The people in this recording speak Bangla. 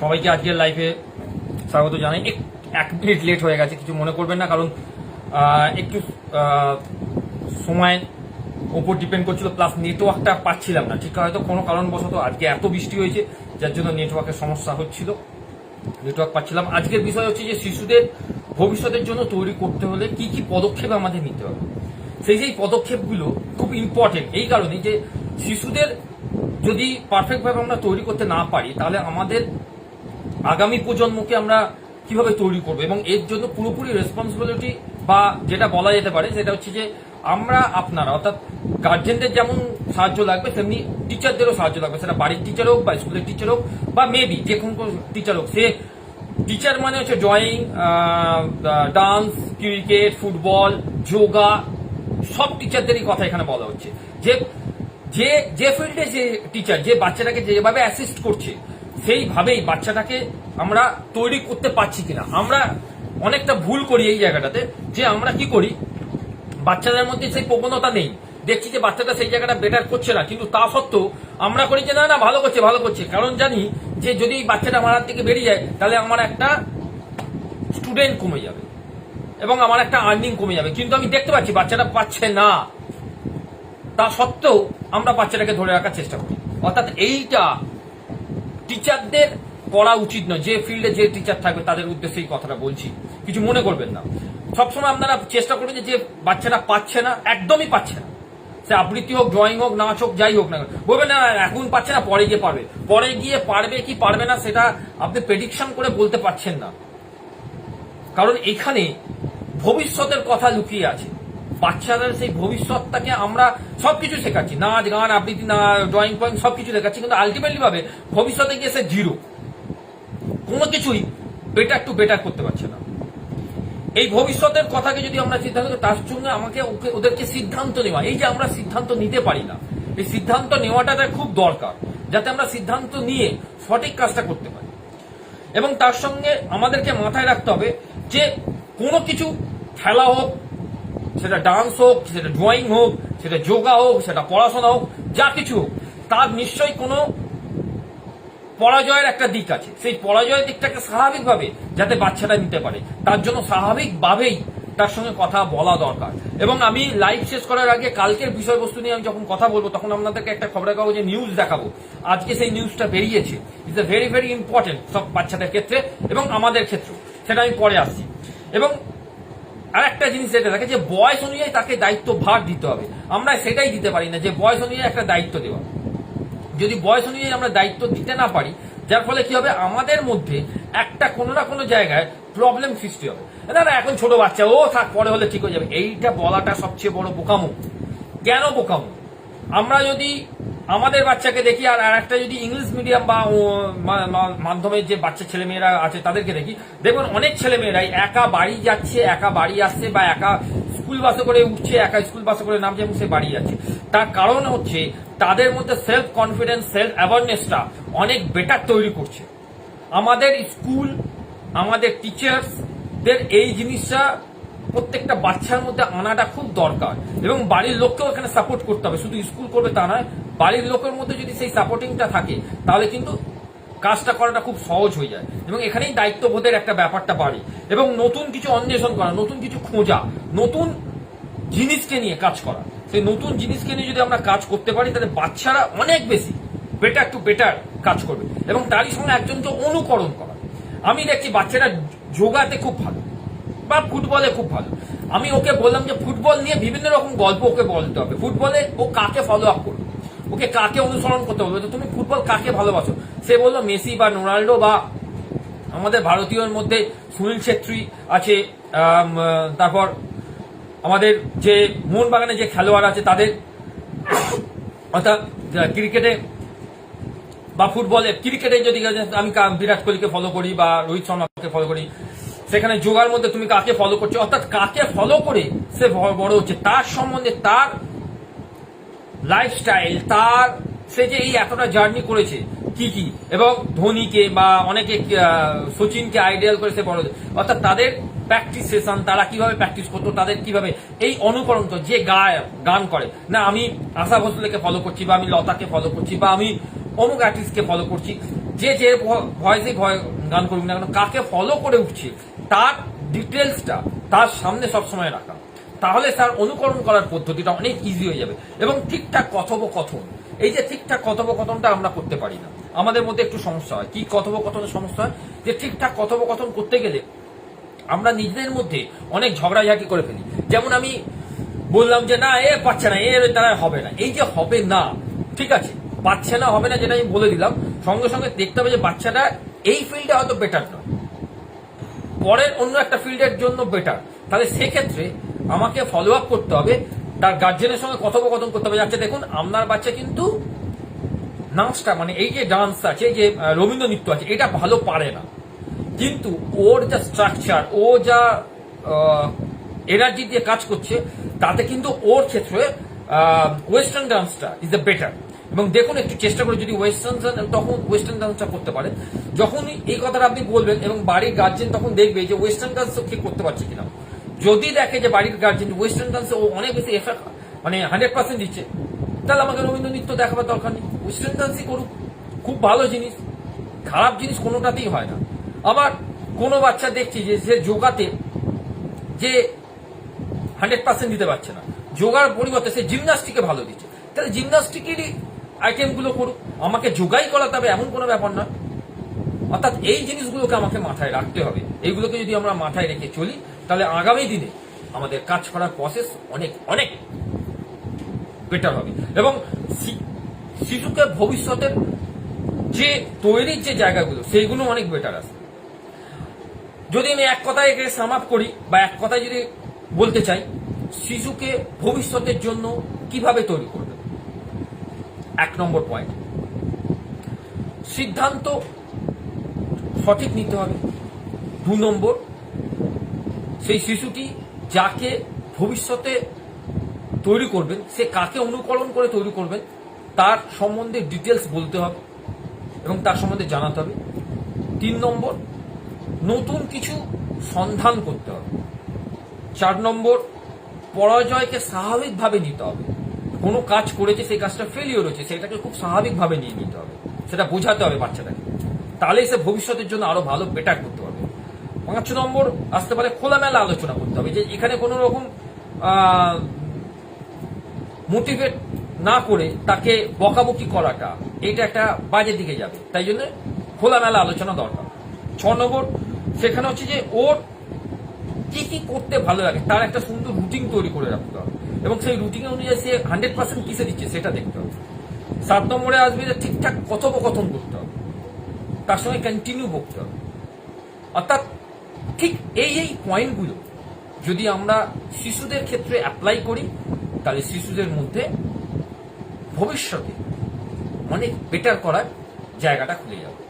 সবাইকে আজকের লাইফে স্বাগত জানাই। এক- মিনিট লেট হয়ে গেছে, কিছু মনে করবেন না, কারণ একটু সময় ওপর ডিপেন্ড করছিল প্লাস নেটওয়ার্কটা পাচ্ছিলাম না। ঠিক হয়তো কোনো কারণবশত আজকে এত বৃষ্টি হয়েছে, যার জন্য নেটওয়ার্কের সমস্যা হচ্ছিল। নেটওয়ার্ক পাচ্ছিলাম। আজকের বিষয় হচ্ছে যে, শিশুদের ভবিষ্যতের জন্য তৈরি করতে হলে কি কি পদক্ষেপ আমাদের নিতে হবে? সেই সেই পদক্ষেপগুলো খুব ইম্পর্টেন্ট এই কারণে যে, শিশুদের যদি পারফেক্টভাবে আমরা তৈরি করতে না পারি, তাহলে আমাদের আগামী প্রজন্মকে আমরা কীভাবে তৈরি করব এবং এর জন্য পুরোপুরি রেসপন্সিবিলিটি বা যেটা বলা যেতে পারে সেটা হচ্ছে যে আমরা আপনারা, অর্থাৎ গার্জেনদের যেমন সাহায্য লাগবে, তেমনি টিচারদেরও সাহায্য লাগবে। সেটা বাড়ির টিচার হোক বা স্কুলের টিচার হোক বা মেবি যে কোনো টিচার হোক। সে টিচার মানে হচ্ছে drawing dance cricket football yoga সব টিচারদেরই কথা এখানে বলা হচ্ছে। যে যে যে ফিল্ডে যে টিচার যে বাচ্চাটাকে যেভাবে অ্যাসিস্ট করছে সেইভাবেই বাচ্চাটাকে আমরা তৈরি করতে পারছি কিনা। আমরা অনেকটা ভুল করি এই জায়গাটাতে, যে আমরা কি করি, বাচ্চাদের মধ্যে সেই প্রবণতা নেই। দেখছি যে বাচ্চাটা সেই জায়গাটা বেটার করছে না, কিন্তু তা সত্ত্বেও আমরা করি যে, না না, ভালো করছে ভালো করছে। কারণ জানি যে যদি এই বাচ্চাটা আমার থেকে বেরিয়ে যায়, তাহলে আমার একটা স্টুডেন্ট কমে যাবে এবং আমার একটা আর্নিং কমে যাবে। কিন্তু আমি দেখতে পাচ্ছি বাচ্চাটা পাচ্ছে না। তা সত্ত্বেও আমরা বাচ্চাটাকে ধরে রাখার চেষ্টা করি। অর্থাৎ এইটা টিচারদের করা উচিত নয়, যে ফিল্ডে যে টিচার থাকবে তাদের উদ্দেশ্যে এই কথাটা বলছি। কিছু মনে করবেন না। সবসময় আপনারা চেষ্টা করবেন যে বাচ্চারা পাচ্ছে না, একদমই পাচ্ছে না। সে আবৃত্তি হোক ড্রয়িং হোক, নাচ হোক, যাই হোক না বলবেন না, এখন পাচ্ছে না, পরে গিয়ে পারবে। পরে গিয়ে পারবে কি পারবে না, সেটা আপনি প্রেডিকশন করে বলতে পারছেন না। কারণ এখানে ভবিষ্যতের কথা লুকিয়ে আছে। বাচ্চাদের সেই ভবিষ্যৎটাকে আমরা সবকিছু শেখাচ্ছি। নাচ, গান, আবৃত্তি, না ড্রয়িং ফয়িং সবকিছু শেখাচ্ছি, কিন্তু আলটিমেটলি ভাবে ভবিষ্যতে গিয়ে সে জিরো কোনো কিছুই বেটার টু বেটার করতে পারছে না। এই ভবিষ্যতের কথাকে যদি আমরা চিন্তা করি তার সঙ্গে আমাকে ওদেরকে সিদ্ধান্ত নেওয়া। এই যে আমরা সিদ্ধান্ত নিতে পারি না, এই সিদ্ধান্ত নেওয়াটা খুব দরকার, যাতে আমরা সিদ্ধান্ত নিয়ে সঠিক কাজটা করতে পারি। এবং তার সঙ্গে আমাদেরকে মাথায় রাখতে হবে যে কোনো কিছু খেলা হোক সেটা ডান্স হোক, সেটা ড্রয়িং হোক, সেটা যোগা হোক, সেটা পড়াশোনা হোক, যা কিছু হোক, তার নিশ্চয়ই কোনো পরাজয়ের একটা দিক আছে। সেই পরাজয়ের দিকটাকে স্বাভাবিকভাবে যাতে বাচ্চাটা নিতে পারে। তার জন্য স্বাভাবিকভাবেই তার সঙ্গে কথা বলা দরকার। এবং আমি লাইভ শেষ করার আগে কালকের বিষয়বস্তু নিয়ে আমি যখন কথা বলব, তখন আপনাদেরকে একটা খবরের কাগজে নিউজ দেখাবো। আজকে সেই নিউজটা বেরিয়েছে। It's a very very important সব বাচ্চাদের ক্ষেত্রে এবং আমাদের ক্ষেত্রে সেটা আমি পরে আসছি। এবং আর একটা জিনিস যেটা থাকে যে বয়স অনুযায়ী তাকে দায়িত্ব ভার দিতে হবে। আমরা সেটাই দিতে পারি না যে বয়স অনুযায়ী একটা দায়িত্ব দেওয়া। যদি বয়স অনুযায়ী আমরা দায়িত্ব দিতে না পারি, যার ফলে কি হবে? আমাদের মধ্যে একটা কোনো না কোনো জায়গায় প্রবলেম সৃষ্টি হবে। না না, এখন ছোট বাচ্চা, ও থাক, পরে হলে ঠিক হয়ে যাবে। এইটা বলাটা সবচেয়ে বড় বোকামো। কেন বোকামো? আমরা যদি আমাদের বাচ্চাকে দেখি, আর আর একটা যদি ইংলিশ মিডিয়াম বা মাধ্যমের যে বাচ্চা ছেলেমেয়েরা আছে, তাদেরকে দেখি। দেখুন, অনেক ছেলেমেয়েরাই একা বাড়ি যাচ্ছে, একা বাড়ি আসছে, বা একা স্কুল বাসে করে উঠছে, একা স্কুল বাসে করে নামছে এবং সে বাড়ি যাচ্ছে। তার কারণ হচ্ছে, তাদের মধ্যে সেলফ কনফিডেন্স সেলফ অ্যাওয়ারনেসটা অনেক বেটার তৈরি করছে। আমাদের স্কুল, আমাদের টিচার্সদের এই জিনিসটা প্রত্যেকটা বাচ্চার মধ্যে আনাটা খুব দরকার। এবং বাড়ির লোককেও এখানে সাপোর্ট করতে হবে। শুধু স্কুল করবে তা নয় বাড়ির লোকের মধ্যে যদি সেই সাপোর্টিংটা থাকে, তাহলে কিন্তু কাজটা করাটা খুব সহজ হয়ে যায়। এবং এখানেই দায়িত্ববোধের একটা ব্যাপারটা বাড়ে। এবং নতুন কিছু অন্বেষণ করা, নতুন কিছু খোঁজা, নতুন জিনিসকে নিয়ে কাজ করা। সেই নতুন জিনিসকে নিয়ে যদি আমরা কাজ করতে পারি, তাহলে বাচ্চারা অনেক বেশি বেটার টু বেটার কাজ করবে। এবং তারই সঙ্গে একজনকে অনুকরণ করা। আমি দেখছি বাচ্চারা যোগাতে খুব ভালো, বা ফুটবলে খুব ভালো। আমি ওকে বললাম যে, ফুটবল নিয়ে বিভিন্ন রকম গল্প ওকে বলতে হবে। ফুটবলে ও কাকে ফলো আপ করবে? ওকে কাকে অনুসরণ করতে হবে? তুমি ফুটবল কাকে ভালোবাসো? সে বলল, মেসি বা রোনাল্ডো বা আমাদের ভারতীয়র মধ্যে সুনীল ছেত্রী আছে তারপর আমাদের যে মোহনবাগানে যে খেলোয়াড় আছে, তাদের অর্থাৎ ক্রিকেটে বা ফুটবলে, ক্রিকেটে যদি আমি বিরাট কোহলিকে ফলো করি বা রোহিত শর্মাকে ফলো করি, সেখানে যোগার মধ্যে তুমি কাকে ফলো করছ? অর্থাৎ কাকে ফলো করে সে বড় হচ্ছে? তার সম্বন্ধে তার লাইফস্টাইল তার, সে যে এই এতটা জার্নি করেছে, কি কি? এবং ধোনিকে বা অনেকে সচিনকে আইডিয়াল করে সে বড় অর্থাৎ তাদের প্র্যাকটিস সেশন তারা কীভাবে প্র্যাকটিস করতো, তাদের কীভাবে এই অনুকরণ তো যে গায় গান করে। না, আমি আশা ভোসলেকে ফলো করছি, বা আমি লতাকে ফলো করছি, বা আমি অমুক আর্টিস্টকে ফলো করছি। যে যে ভয়েসে ভয় গান করুক না কেন, কাকে ফলো করে উঠছে, তার ডিটেলসটা তার সামনে সবসময় রাখা। তাহলে তার অনুকরণ করার পদ্ধতিটা অনেক ইজি হয়ে যাবে। এবং ঠিকঠাক কথোপকথন, এই যে ঠিকঠাক কথোপকথনটা আমরা করতে পারি না। আমাদের মধ্যে একটু সমস্যা হয়। কি কথোপকথনের সমস্যা হয়? যে ঠিকঠাক কথোপকথন করতে গেলে আমরা নিজেদের মধ্যে অনেক ঝগড়াঝাটি করে ফেলি। যেমন আমি বললাম যে, না, এ পাচ্ছে না, এর দ্বারা হবে না। এই যে হবে না, ঠিক আছে পাচ্ছে না, হবে না যেটা আমি বলে দিলাম, সঙ্গে সঙ্গে দেখতে হবে যে বাচ্চাটা এই ফিল্ডে হয়তো বেটার নয়। পরের অন্য একটা ফিল্ডের জন্য বেটার তাহলে সেক্ষেত্রে আমাকে ফলো আপ করতে হবে, তার গার্জেনের সঙ্গে কথোপকথন করতে হবে। আচ্ছা দেখুন, আপনার বাচ্চা কিন্তু নাচটা মানে এই যে ডান্স আছে যে রবীন্দ্র নৃত্য আছে, এটা ভালো পারে না। কিন্তু ওর যা স্ট্রাকচার ও যা এনার্জি দিয়ে কাজ করছে, তাতে কিন্তু ওর ক্ষেত্রে ওয়েস্টার্ন ডান্সটা ইজ দ্য বেটার এবং দেখুন, একটু চেষ্টা করে যদি ওয়েস্টার্ন তখন ওয়েস্টার্ন ডান্সটা করতে পারে যখনই এই কথাটা আপনি বলবেন এবং বাড়ির গার্জেন তখন দেখবে যে ওয়েস্টার্ন ডান্স কে করতে পারছে কিনা। যদি দেখে যে বাড়ির গার্জেন ওয়েস্টার্ন ডান্সে ও অনেক বেশি এফেক্ট মানে হান্ড্রেড পার্সেন্ট দিচ্ছে, তাহলে আমাকে রবীন্দ্র নৃত্য দেখাবার দরকার নেই। ওয়েস্টার্ন ডান্সই করুক, খুব ভালো জিনিস, খারাপ জিনিস কোনোটাতেই হয় না। আবার কোনো বাচ্চা দেখছি যে সে যোগাতে, যে হান্ড্রেড পার্সেন্ট দিতে পারছে না। যোগার পরিবর্তে সে জিমনাস্টিকে ভালো দিচ্ছে। তাহলে জিমনাস্টিকেরই আইটেমগুলো করুক। আমাকে যোগাই করাতে হবে এমন কোনো ব্যাপার নয় অর্থাৎ এই জিনিসগুলোকে আমাকে মাথায় রাখতে হবে। এইগুলোকে যদি আমরা মাথায় রেখে চলি তাহলে আগামী দিনে আমাদের কাজ করার প্রসেস অনেক অনেক বেটার হবে। এবং শিশুকে ভবিষ্যতের যে তৈরির যে জায়গাগুলো, সেইগুলো অনেক বেটার আসবে যদি আমি এক কথায় একে সাম আপ করি বা এক কথায় যদি বলতে চাই, শিশুকে ভবিষ্যতের জন্য কীভাবে তৈরি করবে? এক নম্বর পয়েন্ট সিদ্ধান্ত সঠিক নিতে হবে। দু নম্বর সেই শিশুটি যাকে ভবিষ্যতে তৈরি করবেন, সে কাকে অনুকরণ করে তৈরি করবেন, তার সম্বন্ধে ডিটেলস বলতে হবে এবং তার সম্বন্ধে জানাতে হবে। তিন নম্বর, নতুন কিছু সন্ধান করতে হবে। চার নম্বর, পরাজয়কে স্বাভাবিকভাবে নিতে হবে। কোনো কাজ করেছে, সেই কাজটা ফেলিওর হয়েছে, সেটাকে খুব স্বাভাবিকভাবে নিয়ে নিতে হবে। সেটা বোঝাতে হবে বাচ্চাটাকে। তাহলেই সে ভবিষ্যতের জন্য আরও ভালো বেটার করতে পাঁচ নম্বর আসতে পারে খোলামেলা আলোচনা করতে হবে, যে এখানে কোনো রকম মোটিভেট না করে তাকে বকাবকি করাটা এটা একটা বাজে দিকে যাবে। তাই জন্য খোলামেলা আলোচনা দরকার। ছ নম্বর, সেখানে হচ্ছে যে ওর কি কি করতে ভালো লাগে, তার একটা সুন্দর রুটিন তৈরি করে রাখতে হবে। এবং সেই রুটিন অনুযায়ী সে হান্ড্রেড পার্সেন্ট কিসে দিচ্ছে সেটা দেখতে হবে। সাত নম্বরে আসবে যে ঠিকঠাক কথোপকথন করতে হবে। তার সঙ্গে কন্টিনিউ করতে হবে। অর্থাৎ ঠিক এই এই পয়েন্টগুলো যদি আমরা শিশুদের ক্ষেত্রে অ্যাপ্লাই করি, তাহলে শিশুদের মধ্যে ভবিষ্যতে অনেক বেটার করার জায়গাটা খুলে যাবে।